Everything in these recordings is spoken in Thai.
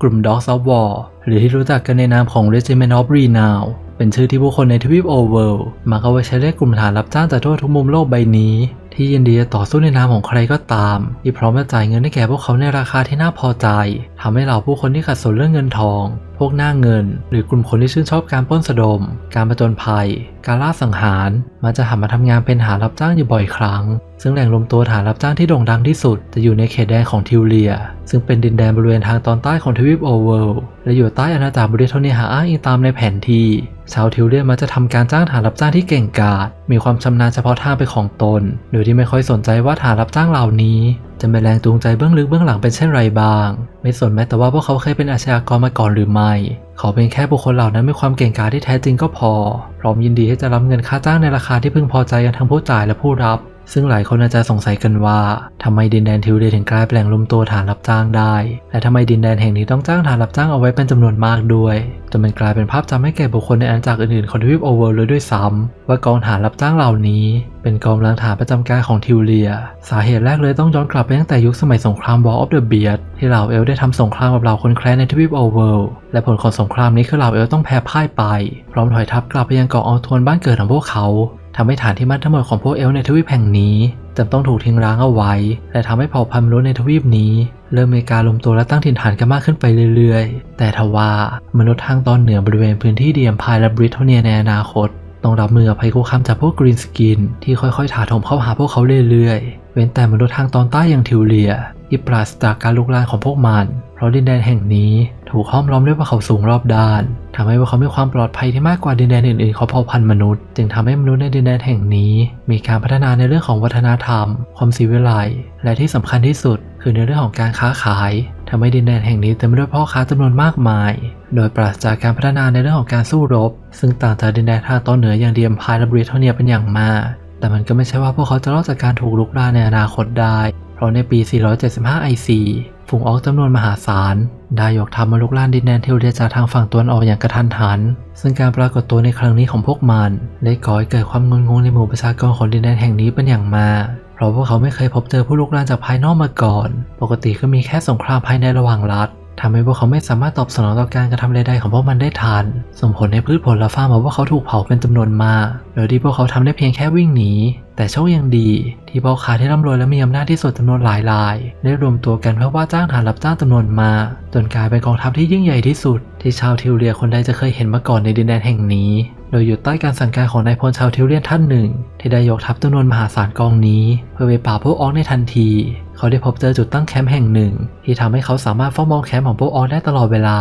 กลุ่ม Dogs of War หรือที่รู้จักกันในนามของ Regiment of Renown เป็นชื่อที่ผู้คนในทวีปโอเวิลด์มักเอาไว้ใช้เรียกกลุ่มฐานรับจ้างจากทั่วทุกมุมโลกใบนี้ ที่ยินดีจะต่อสู้ในนามของใครก็ตาม ที่พร้อมจะจ่ายเงินให้แก่พวกเขาในราคาที่น่าพอใจ ทำให้เหล่าผู้คนที่ขัดสนเรื่องเงินทอง พวกหน้าเงิน หรือกลุ่มคนที่ชื่นชอบการปล้นสะดม การประจนภัย การล่าสังหารมักจะหันมาทำงานเป็นฐารับจ้างอยู่บ่อยครั้ง ซึ่งแหล่งรวมตัวฐานรับจ้างที่โด่งดังที่สุด จะอยู่ในเขตแดนของทิวเลีย ซึ่งเป็นดินแดนบริเวณทางตอนใต้ของทวีปโอเวิลและอยู่ใต้อาณาจักรบริเทเนียหาอ้างอิงตามในแผนที่ชาวทิวเลียมักจะทำการจ้างฐานรับจ้างที่เก่งกาจมีความชำนาญเฉพาะทางเป็นของตน โดยที่ไม่ค่อยสนใจว่าฐานรับจ้างเหล่านี้ จะเป็นแรงจูงใจเบื้องลึกเบื้องหลังเป็นเช่นไรบ้าง ไม่สนแม้แต่ว่าพวกเขาเคยเป็นอาชญากรมาก่อนหรือไม่ขอเป็นแค่บุคคลเหล่านั้นมีความเก่งกาจที่แท้จริงก็พอ พร้อมยินดีที่จะรับเงินค่าจ้างในราคาที่พึงพอใจกันทั้งผู้จ่ายและผู้รับ ซึ่งหลายคนอาจจะสงสัยกันว่าทำไมดินแดนทิวเลียถึงกลายเป็นแหล่งรวมตัวฐานรับจ้างได้ และทำไมดินแดนแห่งนี้ต้องจ้างฐานรับจ้างเอาไว้เป็นจำนวนมากด้วยจนมันกลายเป็นภาพจำให้แก่บุคคลในอาณาจักรอื่นๆของทวีปโอเวอร์เลยด้วยซ้ำว่ากองฐานรับจ้างเหล่านี้ เป็นกองกำลังฐานประจำการของทิวเลีย สาเหตุแรกเลยต้องย้อนกลับไปตั้งแต่ยุคสมัยสงคราม War of the Beard ที่เหล่าเอลได้ทำสงครามกับเหล่าคนแคร์ในทวีปโอเวอร์และผลของสงครามนี้คือเหล่าเอลต้องแพ้พ่ายไป พร้อมถอยทัพกลับไปยังเกาะออทวนบ้านเกิดของพวกเขา ทำให้ฐานที่มั่นทั้งหมดของพวกเอลในทวีปแห่งนี้จำต้องถูกทิ้งร้างเอาไว้ และทำให้เผ่าพันธุ์มนุษย์ในทวีปนี้ เริ่มมีการรวมตัวและตั้งถิ่นฐานกันมากขึ้นไปเรื่อยๆ แต่ทว่ามนุษย์ทางตอนเหนือบริเวณพื้นที่เดียมพายและบริเทเนียในอนาคต ต้องรับมือกับภัยคุกคามจากพวกกรีนสกิน ที่ค่อยๆถาโถมเข้าหาพวกเขาเรื่อยๆ เว้นแต่มนุษย์ทางตอนใต้อย่างทิวเลียที่ปราศจากการลุกลามของพวกมัน เพราะดินแดนแห่งนี้ ถูกห้อมล้อมด้วยภูเขาสูงรอบด้านทำให้พวกเขามีความปลอดภัยที่มากกว่าดินแดนอื่นๆของเผ่าพันธุ์มนุษย์ จึงทำให้มนุษย์ในดินแดนแห่งนี้ มีการพัฒนาในเรื่องของวัฒนธรรม ความศิวิไลและที่สำคัญที่สุด คือในเรื่องของการค้าขายทำให้ดินแดนแห่งนี้เต็มไปด้วยพ่อค้าจำนวนมากมาย โดยปราศจากการพัฒนาในเรื่องของการสู้รบ ซึ่งต่างจากดินแดนทางตอนเหนืออย่างเดียมพายและบริเทเนียเป็นอย่างมาก แต่มันก็ไม่ใช่ว่าพวกเขาจะรอดจากการถูกลุกรานในอนาคตได้ เพราะในปี 475 IC ฝูงออกจำนวนมหาศาล ได้ยกทัพมาลุกลานดินแดนเทวเดียจากทางฝั่งตะวันออกอย่างกระทันหัน ซึ่งการปรากฏตัวในครั้งนี้ของพวกมันได้ก่อให้เกิดความงุนงงในหมู่ประชากรของดินแดนแห่งนี้เป็นอย่างมากเพราะพวกเขาไม่เคยพบเจอผู้ลุกลานจากภายนอกมาก่อน ปกติก็มีแค่สงครามภายในระหว่างรัฐ ทำให้พวกเขาไม่สามารถตอบสนองต่อการกระทำใดๆของพวกมันได้ทัน ส่งผลให้พืชผลและฟาร์มาว่าเขาถูกเผาเป็นจำนวนมาก โดยที่พวกเขาทำได้เพียงแค่วิ่งหนี แต่โชคยังดี ที่พ่อค้าที่ร่ำรวยและมีอำนาจที่สุดจำนวนหลายราย ได้รวมตัวกันเพื่อว่าจ้างฐานรับจ้างจำนวนมากจนกลายเป็นกองทัพที่ยิ่งใหญ่ที่สุด ที่ชาวทิวเลียคนใดจะเคยเห็นมาก่อนในดินแดนแห่งนี้ โดยอยู่ใต้การสั่งการของนายพลชาวทิวเลียนท่านหนึ่ง ที่ได้ยกทัพจำนวนมหาศาลกองนี้ เพื่อไปปราบพวกออกในทันที เขาได้พบเจอจุดตั้งแคมป์แห่งหนึ่ง ที่ทำให้เขาสามารถเฝ้ามองแคมป์ของพวกออกได้ตลอดเวลา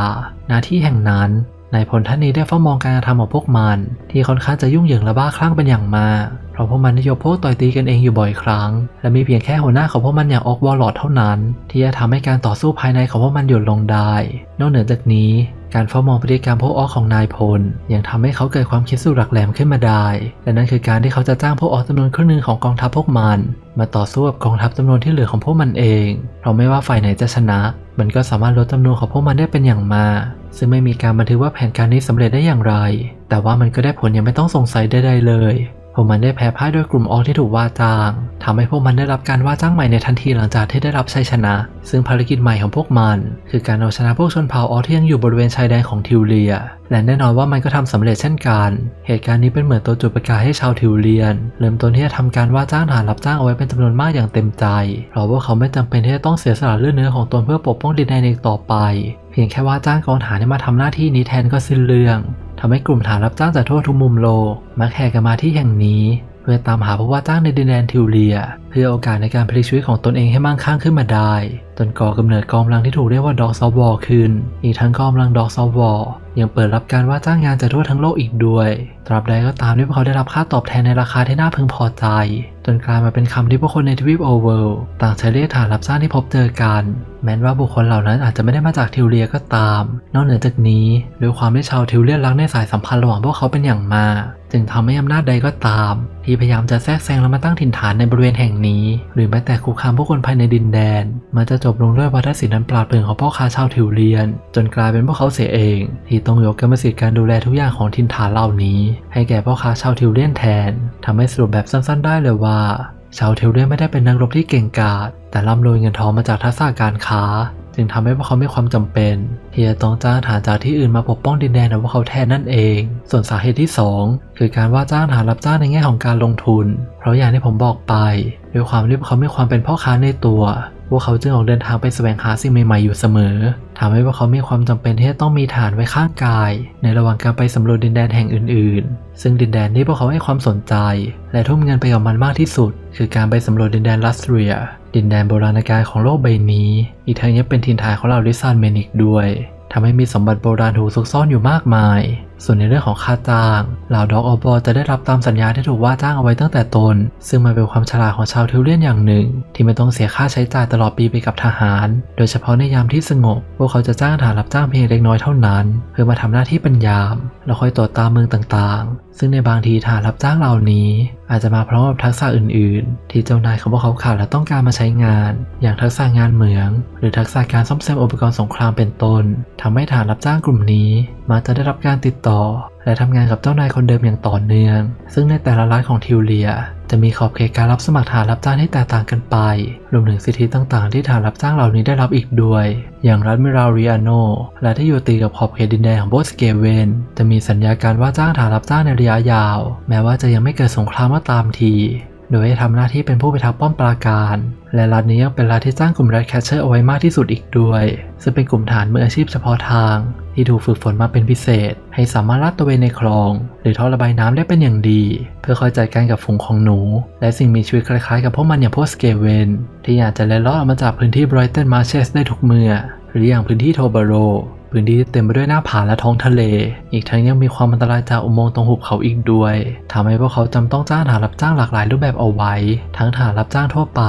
หน้าที่แห่งนั้นนายพลท่านนี้ได้เฝ้ามองการกระทำของพวกมัน ที่ค่อนข้างจะยุ่งเหยิงและบ้าคลั่งเป็นอย่างมากเพราะพวกมันนิยมพวกต่อยตีกันเองอยู่บ่อยครั้ง และมีเพียงแค่หัวหน้าของพวกมันอย่างออกวอลลอดเท่านั้น ที่จะทำให้การต่อสู้ภายในของพวกมันหยุดลงได้ นอกเหนือจากนี้ การเฝ้ามองพฤติกรรมพวกออของนายพล ยังทำให้เขาเกิดความคิดสุดหลักแหลมขึ้นมาได้ และนั่นคือการที่เขาจะจ้างพวกออจำนวนครึ่งหนึ่งของกองทัพพวกมัน มาต่อสู้กับกองทัพจำนวนที่เหลือของพวกมันเอง เพราะไม่ว่าฝ่ายไหนจะชนะ มันก็สามารถลดจำนวนของพวกมันได้เป็นอย่างมากซึ่งไม่มีการบันทึกว่าแผนการนี้สำเร็จได้อย่างไร แต่ว่ามันก็ได้ผลอย่างไม่ต้องสงสัยใดๆเลย พวกมันได้แพ้พ่ายโดยกลุ่มออกที่ถูกว่าจ้างทำให้พวกมันได้รับการว่าจ้างใหม่ในทันทีหลังจากที่ได้รับชัยชนะ ซึ่งภารกิจใหม่ของพวกมัน คือการเอาชนะพวกชนเผ่าออกที่ยังอยู่บริเวณชายแดนของทิวเลีย และแน่นอนว่ามันก็ทำสำเร็จเช่นกัน เหตุการณ์นี้เป็นเหมือนตัวจุดประกายให้ชาวทิวเลียน เริ่มต้นที่จะทำการว่าจ้างทหารรับจ้างเอาไว้เป็นจำนวนมากอย่างเต็มใจ เพราะว่าเขาไม่จำเป็นที่จะต้องเสียสละเลือดเนื้อของตนเพื่อปกป้องดินแดนอีกต่อไป เพียงแค่ว่าจ้างกองทหารให้มาทำหน้าที่นี้แทนก็สิ้นเรื่อง ทำให้กลุ่มฐานรับจ้างจากทั่วทุกมุมโลกมักแห่กันมาที่แห่งนี้ เพื่อตามหาผู้ว่าจ้างในดินแดนทิวเลีย เพื่อโอกาสในการพลิกชีวิตของตนเองให้มั่งคั่งขึ้นมาได้ จนก่อกำเนิดกองกำลังที่ถูกเรียกว่าดอกซอฟวอร์ขึ้น อีกทั้งกองกำลังดอกซอฟวอร์ยังเปิดรับการว่าจ้างงานจากทั่วทั้งโลกอีกด้วย ตราบใดก็ตามที่พวกเขาได้รับค่าตอบแทนในราคาที่น่าพึงพอใจ จนกลายมาเป็นคำที่ผู้คนในทวีปโอเวิลด์ต่างใช้เรียกฐานรับจ้างที่พบเจอกัน แม้ว่าบุคคลเหล่านั้นอาจจะไม่ได้มาจากทิวเลียก็ตาม นอกเหนือจากนี้ด้วยความที่ชาวทิวเลียนรักในสายสัมพันธ์ระหว่างพวกเขาเป็นอย่างมาก จึงทำให้อำนาจใดก็ตาม ที่พยายามจะแทรกแซงและมาตั้งถิ่นฐานในบริเวณแห่งนี้ หรือแม้แต่คุกคามผู้คนภายในดินแดน มันจะจบลงด้วยวัฏศิลป์อันปราดเปรื่องของพ่อค้าชาวทิวเลียน จนกลายเป็นพวกเขาเสียเอง ที่ต้องยกกรรมสิทธิ์การดูแลทุกอย่างของถิ่นฐานเหล่านี้ ให้แก่พ่อค้าชาวทิวเลียนแทนทำให้สรุปแบบสั้น ๆ ได้เลยว่าชาวทิวเลียนไม่ได้เป็นนักรบที่เก่งกาจ แต่ร่ำรวยเงินทองมาจากทักษะการค้า จึงทำให้พวกเขามีความจำเป็นที่จะต้องจ้างฐานจากที่อื่นมาปกป้องดินแดนของพวกเขาแทนนั่นเอง ส่วนสาเหตุที่ 2 คือการว่าจ้างฐานรับจ้างในแง่ของการลงทุน เพราะอย่างที่ผมบอกไป ด้วยความที่พวกเขามีความเป็นพ่อค้าในตัว พวกเขาจึงออกเดินทางไปแสวงหาสิ่งใหม่ๆอยู่เสมอทำให้พวกเขามีความจำเป็นที่จะต้องมีฐานไว้ข้างกาย ในระหว่างการไปสำรวจดินแดนแห่งอื่น ๆ ซึ่งดินแดนที่พวกเขาให้ความสนใจ และทุ่มเงินไปกับมันมากที่สุด คือการไปสำรวจดินแดนลัสเรีย ดินแดนโบราณกาลของโลกใบนี้ อีกทั้งยังเป็นถิ่นฐานของเหล่าลิซานเมนิกด้วยทำให้มีสมบัติโบราณถูกซุกซ่อนอยู่มากมาย ส่วนในเรื่องของค่าจ้างเหล่าด็อกออบอจะได้รับตามสัญญาที่ถูกว่าจ้างเอาไว้ตั้งแต่ต้น ซึ่งมันเป็นความฉลาดของชาวทิวเลียนอย่างหนึ่ง ที่ไม่ต้องเสียค่าใช้จ่ายตลอดปีไปกับทหาร โดยเฉพาะในยามที่สงบ พวกเขาจะจ้างทหารรับจ้างเพียงเล็กน้อยเท่านั้น เพื่อมาทำหน้าที่เป็นยาม แล้วคอยตรวจตามเมืองต่างๆ ซึ่งในบางทีทหารรับจ้างเหล่านี้ อาจจะมาพร้อมกับทักษะอื่น ๆ ที่เจ้านายของพวกเขาขาดและต้องการมาใช้งาน อย่างทักษะงานเหมือง หรือทักษะการซ่อมแซมอุปกรณ์สงครามเป็นต้นทำให้ทหารรับจ้างกลุ่มนี้มักจะได้รับการติดต่อและทำงานกับเจ้านายคนเดิมอย่างต่อเนื่อง ซึ่งในแต่ละร้านของทิวเลีย จะมีขอบเขตการรับสมัครฐานรับจ้างที่แตกต่างกันไป รวมถึงสิทธิต่างๆ ที่ฐานรับจ้างเหล่านี้ได้รับอีกด้วย อย่างรัฐมิราริอาโนและที่อยู่ตีกับขอบเขตดินแดนของโบสเกเวนจะมีสัญญาการว่าจ้างฐานรับจ้างในระยะยาว แม้ว่าจะยังไม่เกิดสงครามก็ตามที โดยให้ทำหน้าที่เป็นผู้พิทักษ์ป้อมปราการ และรัฐนี้ยังเป็นรัฐที่จ้างกลุ่มแรดแคชเชอร์เอาไว้มากที่สุดอีกด้วย ซึ่งเป็นกลุ่มฐานมืออาชีพเฉพาะทาง ที่ถูกฝึกฝนมาเป็นพิเศษ ให้สามารถลาดตระเวนในคลอง หรือท่อระบายน้ำได้เป็นอย่างดี เพื่อคอยจัดการกับฝูงของหนู และสิ่งมีชีวิตคล้ายๆ กับพวกมันอย่างพวกสเกเวนที่อยากจะเล็ดลอดออกมาจากพื้นที่บรอยเทนมาเชสได้ทุกเมื่อหรืออย่างพื้นที่โทบาโร พื้นที่ที่เต็มไปด้วยหน้าผาและท้องทะเล อีกทั้งยังมีความอันตรายจากอุโมงค์ตรงหุบเขาอีกด้วยทำให้พวกเขาจำต้องจ้างทหารรับจ้างหลากหลายรูปแบบเอาไว้ ทั้งทหารรับจ้างทั่วไป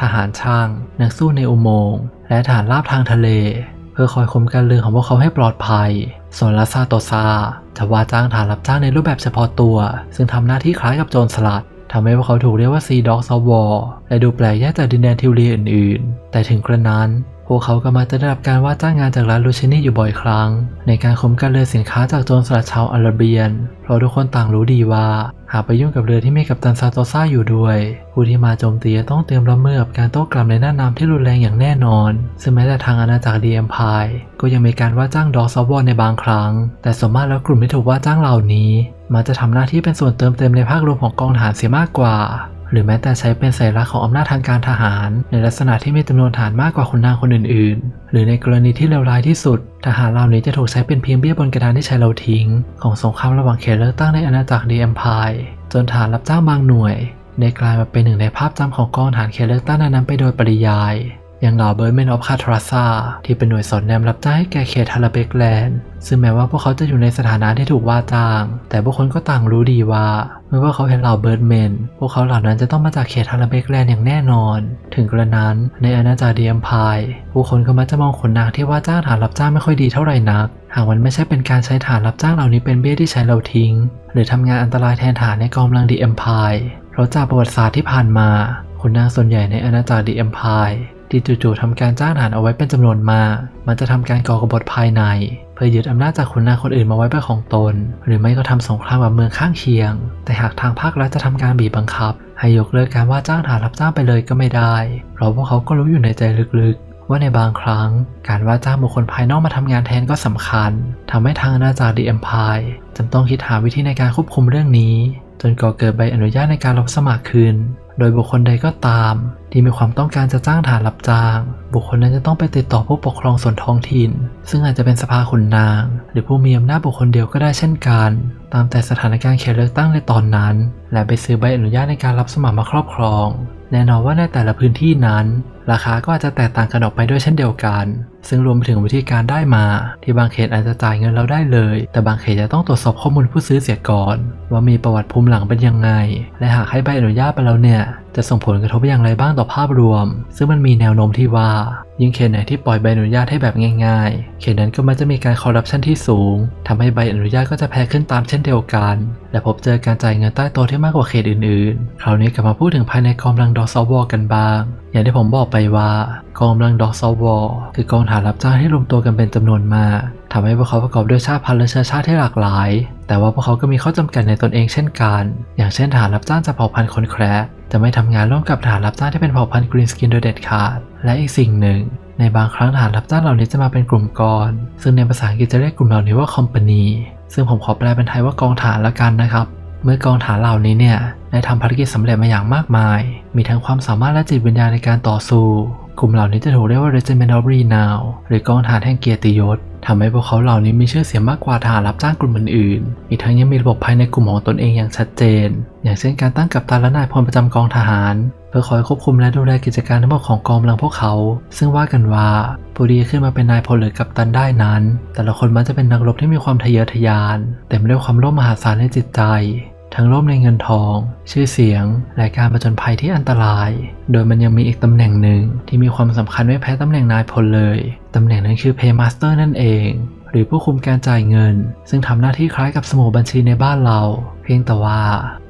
ทหารช่าง นักสู้ในอุโมงค์ และทหารราบทางทะเล เพื่อคอยคุมการเรือของพวกเขาให้ปลอดภัย ส่วนลาซาโตซาจะว่าจ้างทหารรับจ้างในรูปแบบเฉพาะตัว ซึ่งทำหน้าที่คล้ายกับโจรสลัดทำให้พวกเขาถูกเรียกว่าซีด็อกซอวอและดูแปลกแยกจากดินแดนทิวเลียอื่นๆ แต่ถึงกระนั้น พวกเขาก็มาได้รับการว่าจ้างงานจากร้านลูชินี่อยู่บ่อยครั้ง ในการคุมการเรือสินค้าจากโจรสลัดชาวอาราเบียน เพราะทุกคนต่างรู้ดีว่า หากไปยุ่งกับเรือที่มีกัปตันซาโตซ่าอยู่ด้วย ผู้ที่มาโจมตีจะต้องเตรียมรับมือกับการโต้กลับในหน้าน้ำที่รุนแรงอย่างแน่นอน ซึ่งแม้แต่ทางอาณาจักรดีเอ็มพายก็ยังมีการว่าจ้างดอกซอวอในบางครั้ง แต่ส่วนมากแล้วกลุ่มที่ถูกว่าจ้างเหล่านี้มักจะทำหน้าที่เป็นส่วนเติมเต็มในภาครวมของกองทหารเสียมากกว่า หรือแม้แต่ใช้เป็นสัญลักษณ์ของอำนาจทางการทหาร ในลักษณะที่มีจำนวนฐานมากกว่าคนนางคนอื่นๆ หรือในกรณีที่เลวร้ายที่สุด ทหารเหล่านี้จะถูกใช้เป็นเพียงเบี้ยบนกระดานที่ใช้เราทิ้ง ของสงครามระหว่างเขตเลือกตั้งในอาณาจักรดีเอ็มพายจนฐานรับจ้างบางหน่วยได้กลายมาเป็นหนึ่งในภาพจำของกองฐานเขตเลือกตั้งนั้นไปโดยปริยาย อย่างเหล่าเบิร์ดเมนออฟคาทราซาที่เป็นหน่วยสอดแนมรับจ้างให้แก่เขตฮาราเบกแลนด์ ซึ่งแม้ว่าพวกเขาจะอยู่ในสถานะที่ถูกว่าจ้าง แต่พวกคนก็ต่างรู้ดีว่าเมื่อพวกเขาเห็นเหล่าเบิร์ดเมนพวกเขาเหล่านั้นจะต้องมาจากเขตฮาราเบกแลนด์อย่างแน่นอน ถึงกระนั้นในอาณาจักรดีเอ็มพายผู้คนก็มักจะมองขนนางที่ว่าจ้างฐานรับจ้างไม่ค่อยดีเท่าไหร่นัก หากมันไม่ใช่เป็นการใช้ฐานรับจ้างเหล่านี้เป็นเบี้ยที่ใช้เราทิ้ง หรือทำงานอันตรายแทนฐานในกองกำลังดีเอ็มพายเพราะจากประวัติศาสตร์ที่ผ่านมาขุนนางส่วนใหญ่ในอาณาจักรดีเอ็มพาย ที่จู่ๆทำการจ้างทหารเอาไว้เป็นจำนวนมา มันจะทำการก่อกบฏภายใน เพื่อยึดอำนาจจากขุนนางคนอื่นมาไว้เป็นของตน หรือไม่ก็ทำสงครามกับเมืองข้างเคียง แต่หากทางภาครัฐจะทำการบีบบังคับ ให้ยกเลิกการว่าจ้างทหารรับจ้างไปเลยก็ไม่ได้ เพราะพวกเขาก็รู้อยู่ในใจลึกๆ ว่าในบางครั้ง การว่าจ้างบุคคลภายนอกมาทำงานแทนก็สำคัญทำให้ทางอาณาจักรดีเอ็มพายจำต้องคิดหาวิธีในการควบคุมเรื่องนี้ จนก่อเกิดใบอนุญาตในการรับสมัครขึ้น โดยบุคคลใดก็ตาม ที่มีความต้องการจะจ้างฐานรับจ้าง บุคคลนั้นจะต้องไปติดต่อผู้ปกครองส่วนท้องถิ่น ซึ่งอาจจะเป็นสภาขุนนาง หรือผู้มีอำนาจบุคคลเดียวก็ได้เช่นกัน ตามแต่สถานการณ์เขตเลือกตั้งในตอนนั้น และไปซื้อใบอนุญาตในการรับสมัครมาครอบครอง แน่นอนว่าในแต่ละพื้นที่นั้น ราคาก็อาจจะแตกต่างกันออกไปด้วยเช่นเดียวกัน ซึ่งรวมไปถึงวิธีการได้มา ที่บางเขตอาจจะจ่ายเงินเราได้เลย แต่บางเขตจะต้องตรวจสอบข้อมูลผู้ซื้อเสียก่อน ว่ามีประวัติภูมิหลังเป็นยังไง และหากให้ใบอนุญาตไปแล้วเนี่ย จะส่งผลกระทบอย่างไรบ้างต่อภาพรวม ซึ่งมันมีแนวโน้มที่ว่า ยิ่งเขตไหนที่ปล่อยใบอนุญาตให้แบบง่าย ๆ เขตนั้นก็มักจะมีการคอร์รัปชันที่สูงทำให้ใบอนุญาตก็จะแพ้ขึ้นตามเช่นเดียวกัน และพบเจอการจ่ายเงินใต้โต๊ะที่มากกว่าเขตอื่นๆ คราวนี้กลับมาพูดถึงภายในกองกำลังดอสวกันบ้าง อย่างที่ผมบอกไปว่ากองกำลังดอกซวคือกองฐานรับจ้างที่รวมตัวกันเป็นจำนวนมากทำให้พวกเขาประกอบด้วยชาติพันธุ์และเชื้อชาติที่หลากหลาย แต่ว่าพวกเขาก็มีข้อจำกัดในตนเองเช่นกัน อย่างเช่นฐานรับจ้างจากเผ่าพันธุ์คนแคระจะไม่ทำงานร่วมกับฐานรับจ้างที่เป็นเผ่าพันธุ์กรีนสกินโดยเด็ดขาด และอีกสิ่งหนึ่ง ในบางครั้งฐานรับจ้างเหล่านี้จะมาเป็นกลุ่มกอนซึ่งในภาษาอังกฤษจะเรียกกลุ่มเหล่านี้ว่า company ซึ่งผมขอแปลเป็นไทยว่ากองฐานละกันนะครับ เมื่อกองฐานเหล่านี้เนี่ยได้ทำภารกิจสำเร็จมาอย่างมากมาย มีทั้งความสามารถและจิตวิญญาณในการต่อสู้ กลุ่มเหล่านี้จะถูกเรียกว่า Regiment of Renown หรือกองฐานแห่งเกียรติยศทำให้พวกเขาเหล่านี้มีชื่อเสียงมากกว่าทหารรับจ้างกลุ่มอื่นๆ อีกทั้งยังมีระบบภายในกลุ่มของตนเองอย่างชัดเจน อย่างเช่นการตั้งกัปตันและนายพลประจำกองทหาร เพื่อคอยควบคุมและดูแลกิจการทั้งหมดของกองกำลังพวกเขา ซึ่งว่ากันว่าผู้ที่ขึ้นมาเป็นนายพลหรือกัปตันได้นั้น แต่ละคนมักจะเป็นนักรบที่มีความทะเยอทะยานเต็มไปด้วยความโลภมหาศาลในจิตใจ ทั้งโลภในเงินทอง ชื่อเสียง และการประจนภัยที่อันตราย โดยมันยังมีอีกตำแหน่งหนึ่งที่มีความสำคัญไม่แพ้ตำแหน่งนายพลเลยตำแหน่งนั้นคือ Paymaster นั่นเองหรือผู้คุมการจ่ายเงิน ซึ่งทำหน้าที่คล้ายกับสมุดบัญชีในบ้านเรา เพียงแต่ว่า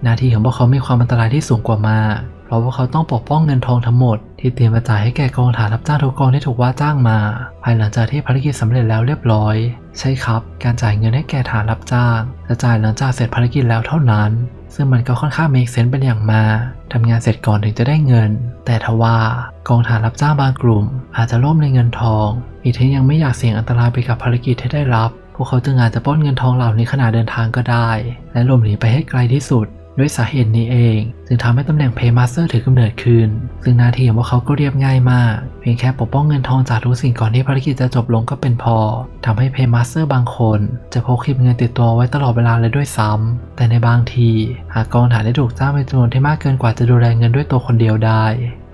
หน้าที่ของพวกเขามีความอันตรายที่สูงกว่ามาก ราะพวกเขาต้องปกป้องเงินทองทั้งหมดที่เตรียมมาจ่ายให้แก่กองฐานรับจ้างทุกกองที่ถูกว่าจ้างมา ภายหลังจากที่ภารกิจสำเร็จแล้วเรียบร้อย ใช่ครับ การจ่ายเงินให้แก่ฐานรับจ้าง จะจ่ายหลังจากเสร็จภารกิจแล้วเท่านั้น ซึ่งมันก็ค่อนข้างเมกเซนเป็นอย่างมากทำงานเสร็จก่อนถึงจะได้เงิน แต่ทว่ากองฐานรับจ้างบางกลุ่ม อาจจะล่มในเงินทองอีกทั้งยังไม่อยากเสี่ยงอันตรายไปกับภารกิจที่ได้รับ พวกเขาจึงอาจจะปล้นเงินทองเหล่านี้ขณะเดินทางก็ได้ และหลบหนีไปให้ไกลที่สุด ด้วยสาเหตุนี้เอง จึงทำให้ตำแหน่ง Paymaster ถือกำเนิดขึ้น ซึ่งหน้าที่ของพวกเขาก็เรียบง่ายมาก เพียงแค่ปกป้องเงินทองจากทุกสิ่งก่อนที่ภารกิจจะจบลงก็เป็นพอทำให้ Paymaster บางคน จะพกคลิปเงินติดตัวไว้ตลอดเวลาเลยด้วยซ้ำแต่ในบางที หากกองฐานได้ถูกจ้างเป็นจำนวนที่มากเกินกว่าจะดูแลเงินด้วยตัวคนเดียวได้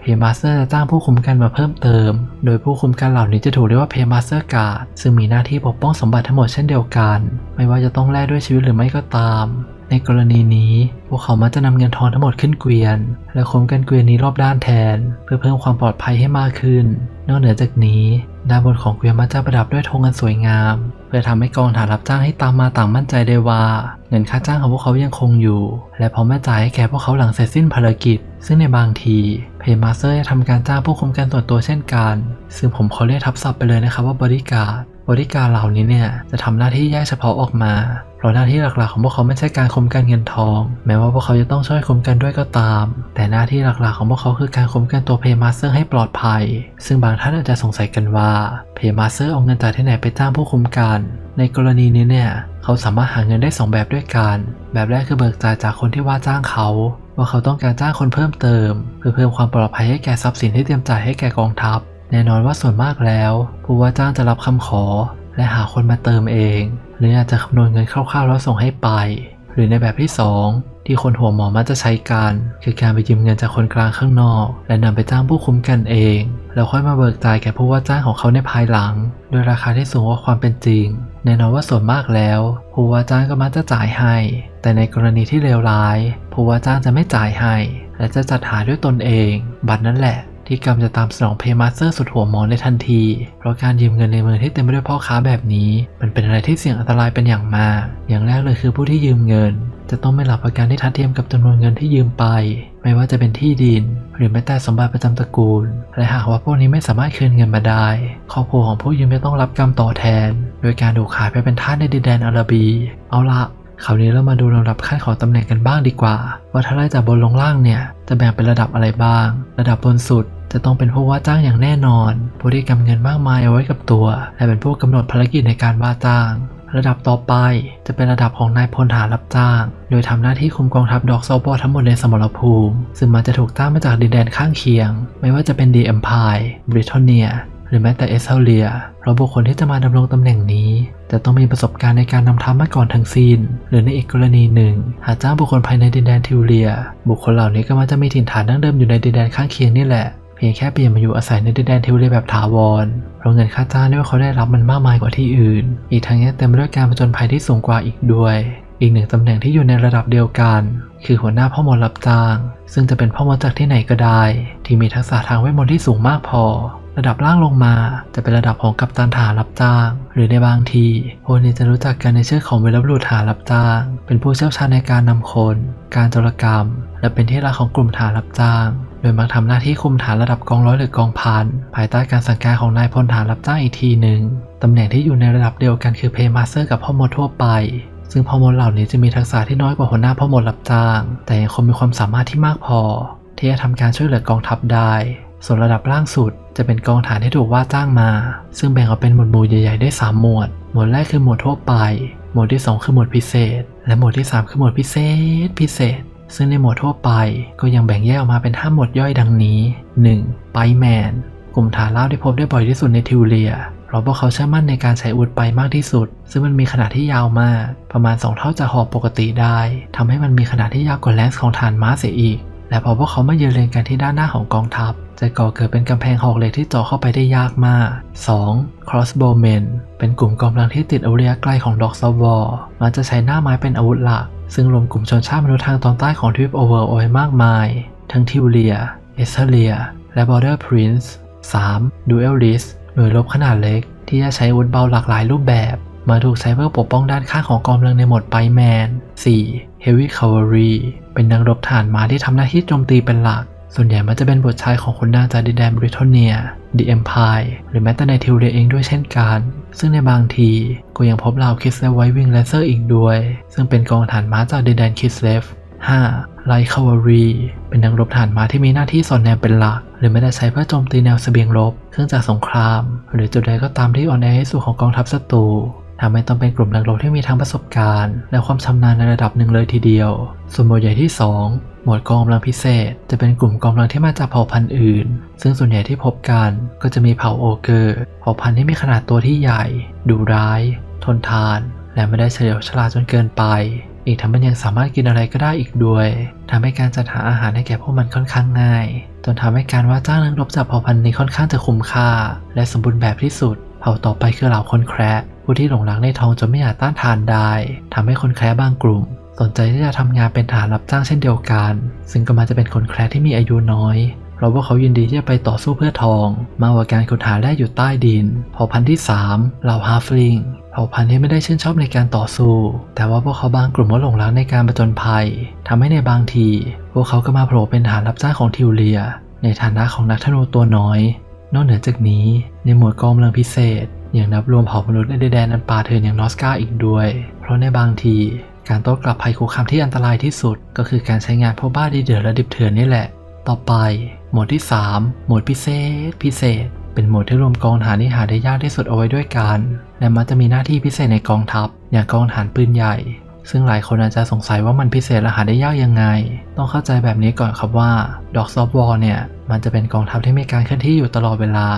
Paymaster จะจ้างผู้คุมกันมาเพิ่มเติม โดยผู้คุมกันเหล่านี้จะถูกเรียกว่า Paymaster Guard ซึ่งมีหน้าที่ปกป้องสมบัติทั้งหมดเช่นเดียวกัน ไม่ว่าจะต้องแลกด้วยชีวิตหรือไม่ก็ตาม ในกรณีนี้ พวกเขามักจะนำเงินทองทั้งหมดขึ้นเกวียน และคุมกันเกวียนนี้รอบด้านแทน เพื่อเพิ่มความปลอดภัยให้มากขึ้น นอกเหนือจากนี้ ด้านบนของเกวียนมักจะประดับด้วยธงอันสวยงาม เพื่อทำให้กองฐานรับจ้างให้ตามมาต่างมั่นใจได้ว่า เงินค่าจ้างของพวกเขายังคงอยู่ และพร้อมจะจ่ายให้แก่พวกเขาหลังเสร็จสิ้นภารกิจ ซึ่งในบางที Paymaster จะทำการจ้างผู้คุมการส่วนตัวเช่นกัน ซึ่งผมขอเรียกทับศัพท์ไปเลยนะครับว่าบริการ บริการเหล่านี้เนี่ยจะทำหน้าที่แยกเฉพาะออกมา เพราะหน้าที่หลักๆของพวกเขาไม่ใช่การคุมกันเงินทอง แม้ว่าพวกเขาจะต้องช่วยคุมกันด้วยก็ตาม แต่หน้าที่หลักๆของพวกเขาคือการคุมกันตัว Paymaster ให้ปลอดภัย ซึ่งบางท่านอาจจะสงสัยกันว่า Paymaster เอาเงินจากที่ไหนไปจ้างผู้คุมกัน ในกรณีนี้เนี่ยเขาสามารถหาเงินได้สองแบบด้วยกัน แบบแรกคือเบิกจ่ายจากคนที่ว่าจ้างเขาว่าเขาต้องการจ้างคนเพิ่มเติม เพื่อเพิ่มความปลอดภัยให้แก่ทรัพย์สินที่เตรียมจ่ายให้แก่กองทัพ แน่นอนว่าส่วนมากแล้ว ผู้ว่าจ้างจะรับคำขอ และหาคนมาเติมเอง หรืออาจจะคำนวณเงินคร่าวๆแล้วส่งให้ไป หรือในแบบที่ 2 ที่คนหัวหมอมักจะใช้กันคือการไปยืมเงินจากคนกลางข้างนอก และนำไปจ้างผู้คุ้มกันเอง แล้วค่อยมาเบิกจ่ายแก่ผู้ว่าจ้างของเขาในภายหลัง โดยราคาที่สูงกว่าความเป็นจริง แน่นอนว่าส่วนมากแล้ว ผู้ว่าจ้างก็มักจะจ่ายให้ แต่ในกรณีที่เลวร้าย ผู้ว่าจ้างจะไม่จ่ายให้ และจะจัดหาด้วยตนเอง บัตรนั่นแหละ ที่กำจะตามสนองเพย์มาสเตอร์สุดหัวหมอนในทันที เพราะการยืมเงินในเมืองที่เต็มไปด้วยพ่อค้าแบบนี้ มันเป็นอะไรที่เสี่ยงอันตรายเป็นอย่างมาก อย่างแรกเลยคือผู้ที่ยืมเงิน จะต้องไม่หลับประกันที่ทัดเทียมกับจำนวนเงินที่ยืมไป ไม่ว่าจะเป็นที่ดิน หรือแม้แต่สมบัติประจำตระกูล และหากว่าพวกนี้ไม่สามารถคืนเงินมาได้ ครอบครัวของผู้ยืมจะต้องรับกรรมต่อแทน โดยการถูกขายไปเป็นทาสในดินแดนอาราบี เอาละคราวนี้เรามาดูลำดับขั้นของตำแหน่งกันบ้างดีกว่า ว่าถ้าไล่จากบนลงล่างเนี่ย จะแบ่งเป็นระดับอะไรบ้าง ระดับบนสุด จะต้องเป็นผู้ว่าจ้างอย่างแน่นอนผู้ที่กำเงินมากมายเอาไว้กับตัว และเป็นผู้กำหนดภารกิจในการว่าจ้าง ระดับต่อไปจะเป็นระดับของนายพลฐานรับจ้าง โดยทำหน้าที่คุมกองทัพดอกโซบอทั้งหมดในสมรภูมิ ซึ่งมันจะถูกจ้างมาจากดินแดนข้างเคียง ไม่ว่าจะเป็นดีเอ็มพายบริเทเนียหรือแม้แต่เอสเทเลียเพราะบุคคลที่จะมาดำรงตำแหน่งนี้ จะต้องมีประสบการณ์ในการนำทัพมาก่อนทั้งสิ้น หรือในอีกกรณีหนึ่ง หากจ้างบุคคลภายในดินแดนทิวเลีย บุคคลเหล่านี้ก็มักจะมีถิ่นฐานดั้งเดิมอยู่ในดินแดนข้างเคียงนี่แหละ เพียงแค่เปลี่ยนมาอยู่อาศัยในดินแดนทิวเลแบบถาวรเพราะเงินค่าจ้างที่เขาได้รับมันมากมายกว่าที่อื่น อีกทั้งยังเต็มไปด้วยการผจญภัยที่สูงกว่าอีกด้วย อีกหนึ่งตำแหน่งที่อยู่ในระดับเดียวกัน คือหัวหน้าพ่อมดรับจ้าง ซึ่งจะเป็นพ่อมดจากที่ไหนก็ได้ ที่มีทักษะทางเวทมนต์ที่สูงมากพอ ระดับล่างลงมาจะเป็นระดับของกัปตันทหารรับจ้าง หรือในบางทีพวกนี้จะรู้จักกันในชื่อของเวลบรูทหารรับจ้าง เป็นผู้เชี่ยวชาญในการนำคน การจรกรรม และเป็นที่รักของกลุ่มทหารรับจ้าง ยมักทำหน้าที่คุมฐานระดับกองร้อยหรือกองพันภายใต้การสั่งการของนายพลฐานรับจ้างอีกทีหนึ่งตำแหน่งที่อยู่ในระดับเดียวกันคือเพย์มาสเตอร์กับพ่อมดทั่วไป ซึ่งพ่อมดเหล่านี้จะมีทักษะที่น้อยกว่าหัวหน้าพ่อมดรับจ้าง แต่ยังคงมีความสามารถที่มากพอ ที่จะทำการช่วยเหลือกองทัพได้ ส่วนระดับล่างสุดจะเป็นกองฐานที่ถูกว่าจ้างมา ซึ่งแบ่งออกเป็นหมวดหมู่ใหญ่ๆได้สามหมวด หมวดแรกคือหมวดทั่วไป หมวดที่ 2 คือหมวดพิเศษ และหมวดที่ 3 คือหมวดพิเศษ พิเศษ ซึ่งในหมวดทั่วไปก็ยังแบ่งแยกออกมาเป็น5หมวดย่อยดังนี้ 1. ไปแมนกลุ่มฐานล่าที่พบได้บ่อยที่สุดในทิวเลียเพราะพวกเขาเชื่อมั่นในการใช้อาวุธไปมากที่สุด ซึ่งมันมีขนาดที่ยาวมาก ประมาณ 2 เท่าจากหอกปกติได้ทำให้มันมีขนาดที่ยาวกว่าแลนส์ของฐานม้าเสียอีก และพอพวกเขามายืนเรียงกันที่ด้านหน้าของกองทัพ จะก่อเกิดเป็นกำแพงหอกเหล็กที่เจาะเข้าไปได้ยากมาก 2. crossbowmen เป็นกลุ่มกำลังที่ติดอาวุธระยะไกลของดอกซาวอมันจะใช้หน้าไม้เป็นอาวุธหลัก ซึ่งรวมกลุ่มชนชาติมนุษย์ทางตอนใต้ของทวีปโอเวอร์เอไว้มากมาย ทั้งทิวเลีย เอสเทเลีย และบอร์เดอร์พรินซ์ 3. Duelist หน่วยรบขนาดเล็ก ที่จะใช้อาวุธเบาหลากหลายรูปแบบ มาถูกใช้เพื่อปกป้องด้านข้างของกองกำลังในหมดไปแมน 4. Heavy Cavalry เป็นนักรบฐานมาที่ทำหน้าที่โจมตีเป็นหลัก ส่วนใหญ่มันจะเป็นบุตรชายของคนนาจากดินแดนบริโทเนีย The Empire หรือแม้แต่ในทิวเลียเองด้วยเช่นกัน ซึ่งในบางทีก็ยังพบเหล่าคิสเลฟไววิงแลเซอร์อีกด้วย ซึ่งเป็นกองฐานม้าจากดินแดนคิสเลฟ 5. ไลคาวารีเป็นนักรบฐานม้าที่มีหน้าที่สอดแนมเป็นหลัก หรือไม่ได้ใช้เพื่อโจมตีแนวเสบียงรบ เครื่องจักรสงคราม หรือจุดใดก็ตามที่อ่อนแอที่สุดของกองทัพศัตรูทำให้ต้องเป็นกลุ่มนักรบที่มีทั้งประสบการณ์ และความชำนาญในระดับหนึ่งเลยทีเดียว ส่วนหมวดใหญ่ที่ 2 หมวดกองกำลังพิเศษ จะเป็นกลุ่มกองกำลังที่มาจากเผ่าพันธุ์อื่น ซึ่งส่วนใหญ่ที่พบกันก็จะมีเผ่าโอเกอร์ เผ่าพันธุ์ที่มีขนาดตัวที่ใหญ่ ดุร้าย ทนทาน และไม่ได้เฉลียวฉลาดจนเกินไป อีกทั้งมันยังสามารถกินอะไรก็ได้อีกด้วยทำให้การจัดหาอาหารให้แก่พวกมันค่อนข้างง่าย จนทำให้การว่าจ้างนักรบจากเผ่าพันธุ์นี้ค่อนข้างจะคุ้มค่า และสมบูรณ์แบบที่สุด เผ่าต่อไปคือเหล่าคนแคระผู้ที่หลงรักในทองจนไม่อาจต้านทานได้ทำให้คนแคระบางกลุ่ม สนใจที่จะทำงานเป็นทหารรับจ้างเช่นเดียวกัน ซึ่งก็มาจะเป็นคนแคระที่มีอายุน้อยเพราะว่าเขายินดีที่จะไปต่อสู้เพื่อทอง มากกว่าการขุดหาแร่อยู่ใต้ดิน เผ่าพันธุ์ที่3เหล่าฮาฟลิงเผ่าพันธุ์ที่ไม่ได้ชื่นชอบในการต่อสู้ แต่ว่าพวกเขาบางกลุ่มก็หลงรักในการประจนภัยทำให้ในบางที พวกเขาก็มาโผล่เป็นทหารรับจ้างของทิวเลีย ในฐานะของนักธนูตัวน้อย นอกเหนือจากนี้ ในหมวดกองกำลังพิเศษยังนับรวมเผ่ามนุษย์ในดินแดนอันป่าเถื่อนอย่างนอสกาอีกด้วย เพราะในบางที การโต้กลับภัยคุกคามที่อันตรายที่สุด ก็คือการใช้งานพวกบ้าดีเดือดและดิบเถื่อนนี่แหละ ต่อไป หมวดที่ 3 หมวดพิเศษ พิเศษ เป็นหมวดที่รวมกองทหารที่หาได้ยากที่สุดเอาไว้ด้วยกัน และมักจะมีหน้าที่พิเศษในกองทัพ อย่างกองทหารปืนใหญ่ ซึ่งหลายคนอาจจะสงสัยว่ามันพิเศษและหาได้ยากยังไง ต้องเข้าใจแบบนี้ก่อนครับว่าดอกซอฟวอลเนี่ยมันจะเป็นกองทัพที่มีการเคลื่อนที่อยู่ตลอดเวลา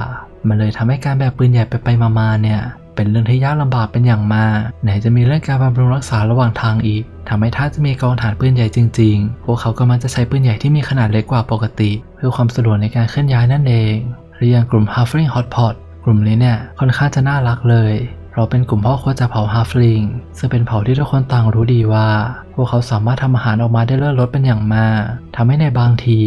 มันเลยทำให้การแบกปืนใหญ่ไปไปมาๆเนี่ย เป็นเรื่องที่ยากลำบากเป็นอย่างมากไหนจะมีเรื่องการบำรุงรักษาระหว่างทางอีกทำให้ถ้าจะมีกองฐานปืนใหญ่จริง ๆ พวกเขาก็มักจะใช้ปืนใหญ่ที่มีขนาดเล็กกว่าปกติ เพื่อความสะดวกในการเคลื่อนย้ายนั่นเองหรืออย่างกลุ่ม h a f l i n g Hotpot กลุ่มนี้เนี่ยค่อนข้างจะน่ารักเลย เราเป็นกลุ่มพ่อครัวจากเผ่าฮาฟลิงซึ่งเป็นเผ่าที่ทุกคนต่างรู้ดีว่า พวกเขาสามารถทำอาหารออกมาได้เลิศรสเป็นอย่างมากทำให้ในบางที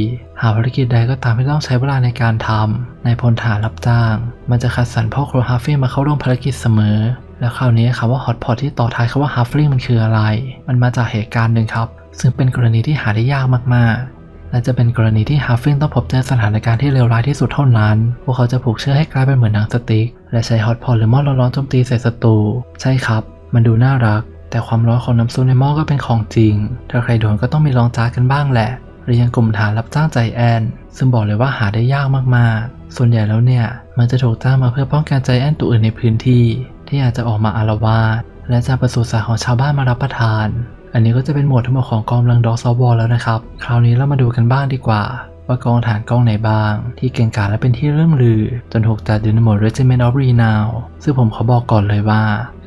หากภารกิจใดก็ตามที่ต้องใช้เวลาในการทำในพลฐานรับจ้าง มันจะคัดสรรพ่อครัวฮาฟลิงมาเข้าร่วมภารกิจเสมอ แล้วคราวนี้คำว่าฮอตพอตที่ต่อท้ายคำว่าฮาฟลิงมันคืออะไร มันมาจากเหตุการณ์หนึ่งครับ ซึ่งเป็นกรณีที่หาได้ยากมากๆ และจะเป็นกรณีที่ฮาฟลิงต้องพบเจอสถานการณ์ที่เลวร้ายที่สุดเท่านั้น พวกเขาจะผูกเชือกให้กลายเป็นเหมือนหนังสติก และใช้ฮอตพอตหรือหม้อร้อนๆโจมตีใส่ศัตรู ใช่ครับ มันดูน่ารัก แต่ความร้อนของน้ำซุปในหม้อก็เป็นของจริง ถ้าใครโดนก็ต้องมีรองจ้ากันบ้างแหละ หรือยังกลุ่มฐานรับจ้างใจแอน ซึ่งบอกเลยว่าหาได้ยากมากๆ ส่วนใหญ่แล้วเนี่ย มันจะถูกจ้างมาเพื่อป้องกันใจแอนตัวอื่นในพื้นที่ ที่อาจจะออกมาอารวาสและจะประสูติสัตว์ของชาวบ้านมารับประทาน อันนี้ก็จะเป็นหมวดทั้งหมดของกองกำลังดอกซอฟวอลแล้วนะครับ คราวนี้เรามาดูกันบ้างดีกว่า ว่ากองฐานกองไหนบ้าง ที่เก่งกาจและเป็นที่เรื่องลือ จนถูกจัดอยู่ในหมวด Regiment of Renown ซึ่งผมขอบอกก่อนเลยว่า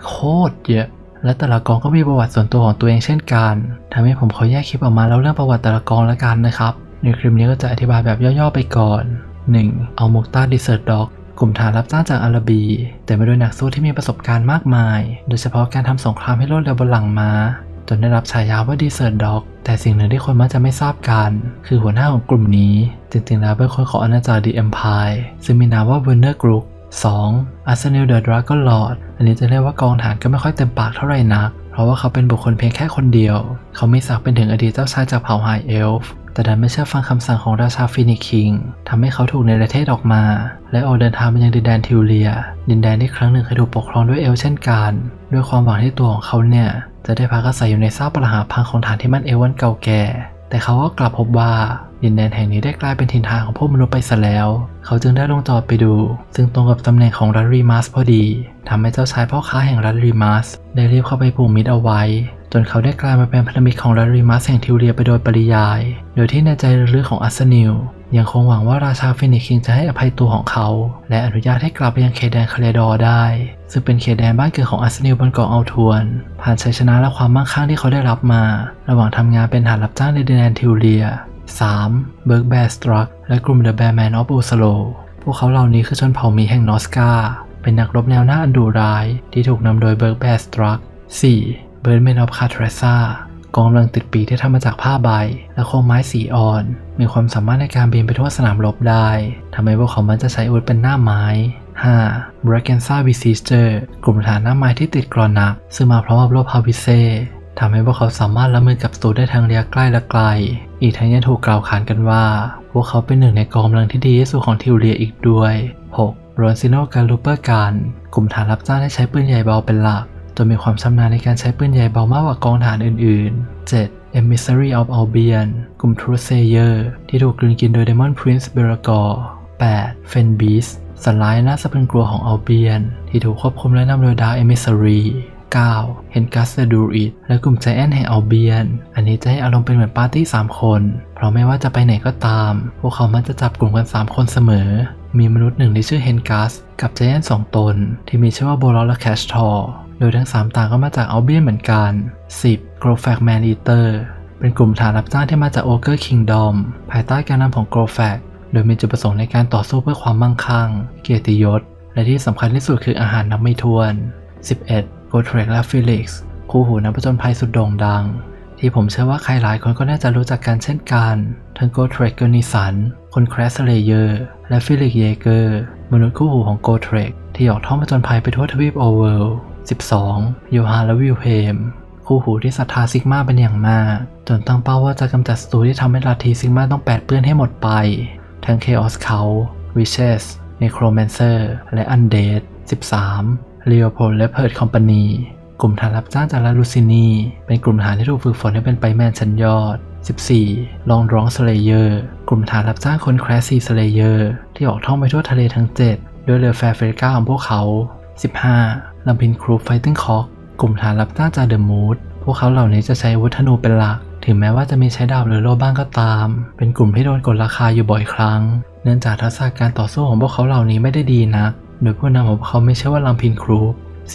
โคตรเยอะ และแต่ละกองก็มีประวัติส่วนตัวของตัวเองเช่นกันทำให้ผมขอแยกคลิปออกมาแล้วเรื่องประวัติแต่ละกองละกันนะครับ ในคลิปนี้ก็จะอธิบายแบบย่อๆไปก่อน 1. เอามุกตาดิเซอร์ด็อกกลุ่มฐานรับจ้างจากอาราบี แต่ไม่ด้วยนักสู้ที่มีประสบการณ์มากมาย โดยเฉพาะการทำสงครามให้รวดเร็วบนหลังม้า จนได้รับฉายาว่าดีเซอร์ด็อก แต่สิ่งหนึ่งที่คนมักจะไม่ทราบกัน คือหัวหน้าของกลุ่มนี้ จริงๆแล้วเป็นคนของอาณาจักรดีเอ็มพายซึ่งมีนามว่าเวอร์เนอร์กรุ๊ป 2. อาร์เซน l ลเดอะดราก้อนลอร์ดอันนี้จะเรียกว่ากองฐานก็ไม่ค่อยเต็มปากเท่าไหร่นัก เพราะว่าเขาเป็นบุคคลเพียงแค่คนเดียว เขามีศักดิ์เป็นถึงอดีตเจ้าชายจากเผ่าไฮเอลฟ์แต่ดันไม่เชื่อฟังคำสั่งของราชาฟินิกซ์คิงทำให้เขาถูกในประเทศออกมา และออกเดินทางไปยังดินแดนทิวเลีย ดินแดนที่ครั้งหนึ่งเคยถูกปกครองด้วยเอลเช่นกัน ด้วยความหวังที่ตัวของเขาเนี่ย จะได้พักอาศัยอยู่ในซากปรักหักพังของฐานที่มั่นเอวันเก่าแก่ แต่เขาก็กลับพบว่าดินแดนแห่งนี้ได้กลายเป็นถิ่นฐานของพวกมนุษย์ไปซะแล้ว เขาจึงได้ลงจอดไปดู ซึ่งตรงกับตำแหน่งของรัฐรีมัสพอดีทำให้เจ้าชายพ่อค้าแห่งรัฐรีมัสได้รีบเข้าไปผูกมิตรเอาไว้ จนเขาได้กลายมาเป็นพันธมิตรของรัฐรีมัสแห่งทิวเลียไปโดยปริยาย โดยที่ในใจลึกๆของอัสนิลยังคงหวังว่าราชาฟินิคิงจะให้อภัยตัวของเขา และอนุญาตให้กลับไปยังเขตแดนคาเลดอร์ได้ ซึ่งเป็นเขตแดนบ้านเกิดของอัสนิลบนเกาะอัลทวน ผ่านชัยชนะและความมั่งคั่งที่เขาได้รับมา ระหว่างทำงานเป็นทหารรับจ้างในดินแดนทิวเลีย 3. เบิร์กแบร์สตรักและกลุ่ม The Bearman of Oslo พวกเขาเหล่านี้คือชนเผ่ามีแห่งนอสกา เป็นนักรบแนวหน้าอันดุร้าย ที่ถูกนำโดยเบิร์กแบร์สตรัก 4. เบิร์ดแมนออฟคาทรซากองกำลังติดปีกที่ทำมาจากผ้าใบ และโครงไม้สีอ่อน มีความสามารถในการบินไปทั่วสนามรบได้ทำให้พวกเขามันจะใช้อาวุธเป็นหน้าไม้ 5. b r a c k e n s a b e s i e g e r กลุ่มฐานหน้าไม้ที่ติดกรอนหนัก ซึ่งมาพร้อมกับโลพาวิเซทำให้พวกเขาสามารถรับมือกับศัตรูได้ทั้งระยะใกล้และไกล อีกทั้งยังถูกกล่าวขานกันว่า พวกเขาเป็นหนึ่งในกองกำลังที่ดีที่สุดของทิวเลียอีกด้วย 6. โรนซิโนการลูเปอร์การกลุ่มฐานรับจ้างที่ใช้ปืนใหญ่เบาเป็นหลักจนมีความชำนาญในการใช้ปืนใหญ่เบามากกว่ากองฐานอื่น ๆ 7. Emissary of Albion กลุ่ม Truth Sayer ที่ถูกกลืนกินโดย Demon Prince b e r a g o r 8. f e n b e a s สัตว์ร้ายน่าสะพรึงกลัวของอัลเบียน ที่ถูกควบคุมและนำโดยดาร์ Emissary 9. เฮนกัสเดดูริดและกลุ่มใจแอนแห่งอัลเบียน อันนี้จะให้อารมณ์เป็นเหมือนปาร์ตี้ 3 คน เพราะไม่ว่าจะไปไหนก็ตาม พวกเขามักจะจับกลุ่มกัน 3 คนเสมอ มีมนุษย์หนึ่งที่ชื่อเฮนกัส กับใจแอนสองตน ที่มีชื่อว่าโบลและแคชทอร์โดยทั้ง 3 ต่างก็มาจากอัลเบียนเหมือนกัน 10. g r o f a c Man Eater เป็นกลุ่มฐานรับจ้างที่มาจากโอเกอร์คิงดอมภายใต้การนำของ g r o f a c โดยมีจุดประสงค์ในการต่อสู้เพื่อความมั่งคั่ง เกียรติยศ และที่สำคัญที่สุดคืออาหารนับไม่ถ้วน 11. โกเทรกและฟิลิกซ์คู่หูนักผจญภัยสุดโด่งดัง ที่ผมเชื่อว่าใครหลายคนก็น่าจะรู้จักกันเช่นกัน ทั้งโกเทรกเกอร์นิสัน คนแครสเลเยอร์ และฟิลิกเยเกอร์ มนุษย์คู่หูของโกเทรกที่ออกท่องผจญภัยไปทั่วทวีปโอเวล 12. โยฮานและวิลเพมคู่หูที่ศรัทธาซิกมาเป็นอย่างมาก จนตั้งเป้าว่าจะกำจัดศัตรูที่ทำให้ลาทีซิกมาต้องแปดเปื้อนให้หมดไป ทั้งเคออสเขาวิเชสเนโครแมนเซอร์และอันเดด 13. ลีโอโพลและเพิร์ดคอมพานีกลุ่มฐานรับจ้างจากลาลูซินีเป็นกลุ่มฐานที่ถูกฝึกฝนให้เป็นไปแมนชั้นยอด 14. ลองร้องสเลเยอร์ กลุ่มฐานรับจ้างคนแครสซีสเลเยอร์ที่ออกท่องไปทั่วทะเลทั้ง 7 ด้วยเรือแฟร์เฟริก้าของพวกเขา 15. ลำพินครูฟไฟติ้งคอกกลุ่มฐานรับจ้างจากเดอะมูดพวกเขาเหล่านี้จะใช้วุธนูเป็นหลัก ถึงแม้ว่าจะมีใช้ดาบหรือโล่บ้างก็ตาม เป็นกลุ่มที่โดนกดราคาอยู่บ่อยครั้ง เนื่องจากทักษะการต่อสู้ของพวกเขาเหล่านี้ไม่ได้ดีนัก โดยผู้นำของเขาไม่ใช่ว่าลัมพินครูป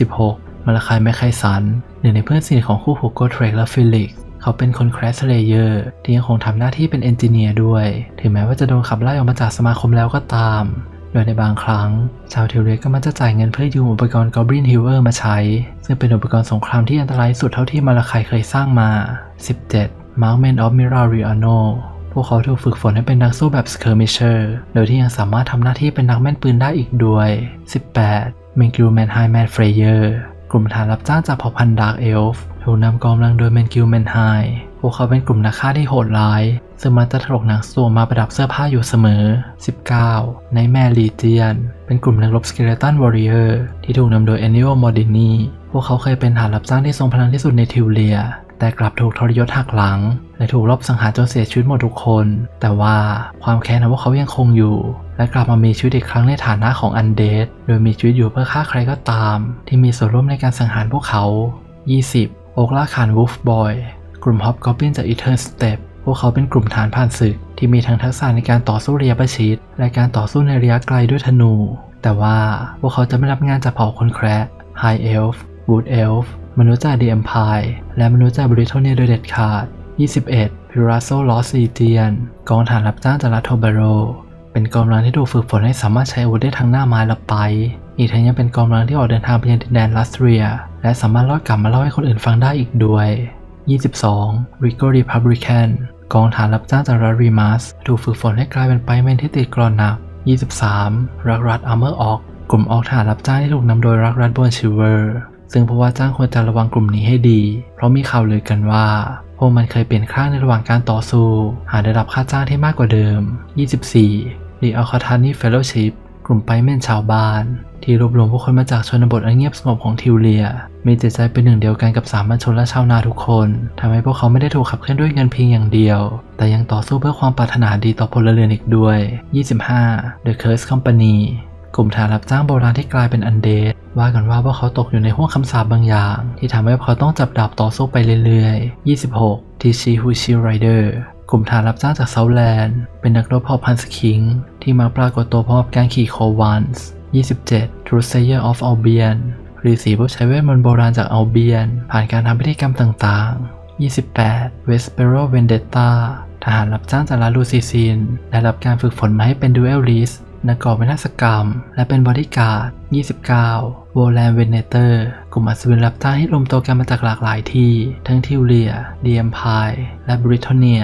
16 มาลาคายแมคไคสัน หนึ่งในเพื่อนสนิทของคู่หูโกเทรกและฟิลิกซ์เขาเป็นคนแครสเลเยอร์ที่ยังคงทำหน้าที่เป็นเอนจิเนียร์ด้วย ถึงแม้ว่าจะโดนขับไล่ออกมาจากสมาคมแล้วก็ตาม โดยในบางครั้ง ชาวเทิวเรกก็มักจะจ่ายเงินเพื่อยืมอุปกรณ์กอบลินฮิลเวอร์มาใช้ ซึ่งเป็นอุปกรณ์สงครามที่อันตรายสุดเท่าที่มาลาคายเคยสร้างมา 17 Markman of Mirariano พวกเขาถูกฝึกฝนให้เป็นนักสู้แบบ skirmisher โดยที่ยังสามารถทำหน้าที่เป็นนักแม่นปืนได้อีกด้วย 18 m e n g i l m a n h i g h Man Freyer กลุ่มฐานรับจ้างจากเผ่าพันธุ์ Dark Elf ถูกนำกองกำลังโดย m e n g i l m a n h i พวกเขาเป็นกลุ่มนักฆ่าที่โหดร้าย ซึ่งมักจะถลกหนังส่วมมาประดับเสื้อผ้าอยู่เสมอ 19 ในแมรีเจียน เป็นกลุ่มนักรบสเกเลตันวอริเออร์ที่ถูกนำโดยแอนนิโอมอดินีพวกเขาเคยเป็นฐานรับจ้างที่ทรงพลังที่สุดในทิวเลีย แต่กลับถูกทรยศหักหลัง และถูกลอบสังหารจนเสียชีวิตหมดทุกคน แต่ว่าความแค้นของพวกเขายังคงอยู่ และกลับมามีชีวิตอีกครั้งในฐานะของอันเดดโดยมีชีวิตอยู่เพื่อฆ่าใครก็ตาม ที่มีส่วนร่วมในการสังหารพวกเขา 20 โอกล่าคานวูฟบอย กลุ่มฮอปกอบบินจากอีเทอร์สเตปพวกเขาเป็นกลุ่มฐานผ่านศึก ที่มีทั้งทักษะในการต่อสู้ระยะประชิดและการต่อสู้ในระยะไกลด้วยธนู แต่ว่าพวกเขาจะไม่รับงานจากเผ่าคนแคระไฮเอลฟ์วูดเอลฟ์ มนุษย์จากดีเอ็มพายและมนุษย์จากบริโทเนียโดยเด็ดขาด 21 พิราโซลอสซีเจียน กองฐานรับจ้างจากรัฐโทบโร เป็นกองกำลังที่ถูกฝึกฝนให้สามารถใช้อาวุธได้ทั้งหน้าไม้และไป อีกทั้งยังเป็นกองกำลังที่ออกเดินทางไปยังดินแดนลัสเรีย และสามารถล่ากลับมาเล่าให้คนอื่นฟังได้อีกด้วย 22 Rico Republican กองฐานรับจ้างจากรัฐรีมัสถูกฝึกฝนให้กลายเป็นไปเมนที่ติดกรอนหนัก 23 รักรัฐอาร์เมอร์ออก กลุ่มออกฐานรับจ้างที่ถูกนำโดยรักรัฐบนชิเวอร์ ซึ่งผู้ว่าจ้างควรจะระวังกลุ่มนี้ให้ดี เพราะมีข่าวลือกันว่าพวกมันเคยเปลี่ยนข้างในระหว่างการต่อสู้ หาได้รับค่าจ้างที่มากกว่าเดิม 24 The a l c a t a n i Fellowship กลุ่มไปเม่นชาวบ้าน ที่รวบรวมผู้คนมาจากชนบทอันเงียบสงบของทิวเลีย มีจิตใจเป็นหนึ่งเดียวกันกับสามัญชนและชาวนาทุกคนทำให้พวกเขาไม่ได้ถูกขับเคลื่อนด้วยเงินเพียงอย่างเดียว แต่ยังต่อสู้เพื่อความปรารถนาดีต่อพลเรือนอีกด้วย 25 The Curse Company ลุ่มฐานรับจ้างโบราณที่กลายเป็นอันเดดว่ากันว่าพวกเขาตกอยู่ในห้วงคำสาปบางอย่าง ที่ทำให้พวกเขาต้องจับดาบต่อสู้ไปเรื่อยๆ 26 Tishi Hushi Rider กลุ่มฐานรับจ้างจากเซาแลนด์ เป็นนักรบเผ่าพันธุ์สคิง ที่มาปรากฏตัวพร้อมกับการขี่โควันส์27 Trusayer of Albion ฤาษีผู้ใช้เวทมนต์โบราณจากอัลเบียน ผ่านการทำพิธีกรรมต่างๆ 28 Vespero Vendetta ทหารรับจ้างจากลาลูซิซิน ได้รับการฝึกฝนมาให้เป็นดูเอลลิส นักก่อวินาศกรรม และเป็นบอดี้การ์ด 29 w o l a n v e n e t e r กลุ่มอัศวินรับจ้างที่รวมตัวกันมาจากหลากหลายที่ ทั้งทิวเลียเดียมพายและบริทเนีย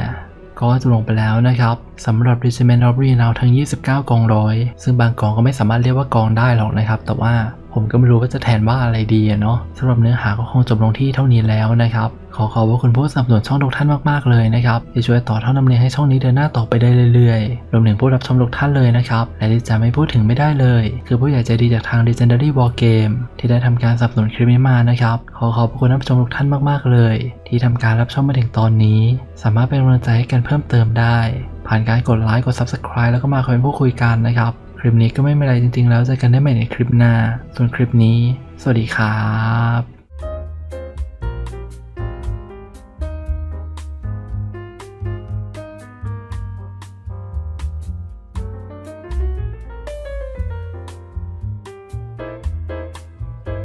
ก็จบลงไปแล้วนะครับสำหรับ Regiment of Renown ทั้ง 29 กองร้อย ซึ่งบางกองก็ไม่สามารถเรียกว่ากองได้หรอกนะครับ แต่ว่าผมก็ไม่รู้ว่าจะแทนว่าอะไรดีเนาะสำหรับเนื้อหาก็คงจบลงที่เท่านี้แล้วนะครับ ขอขอบคุณผู้สนับสนุนช่องทุกท่านมากๆเลยนะครับที่ช่วยต่อท่อนำเลี้ยงให้ช่องนี้เดินหน้าต่อไปได้เรื่อยๆ รวมถึงผู้รับชมทุกท่านเลยนะครับและที่จะไม่พูดถึงไม่ได้เลย คือผู้ใหญ่ใจดีจากทาง Legendary War Game ที่ได้ทำการสนับสนุนคลิปนี้มานะครับขอขอบคุณท่านผู้ชมทุกท่านมากๆเลย ที่ทำการรับชมมาถึงตอนนี้ สามารถเป็นกำลังใจให้กันเพิ่มเติมได้ ผ่านการกดไลค์กด Subscribe แล้วก็มาคอมเมนต์พูดคุยกันนะครับคลิปนี้ก็ไม่มีอะไรจริงๆ แล้วเจอกันได้ใหม่ในคลิปหน้าส่วนคลิปนี้ สวัสดีครับ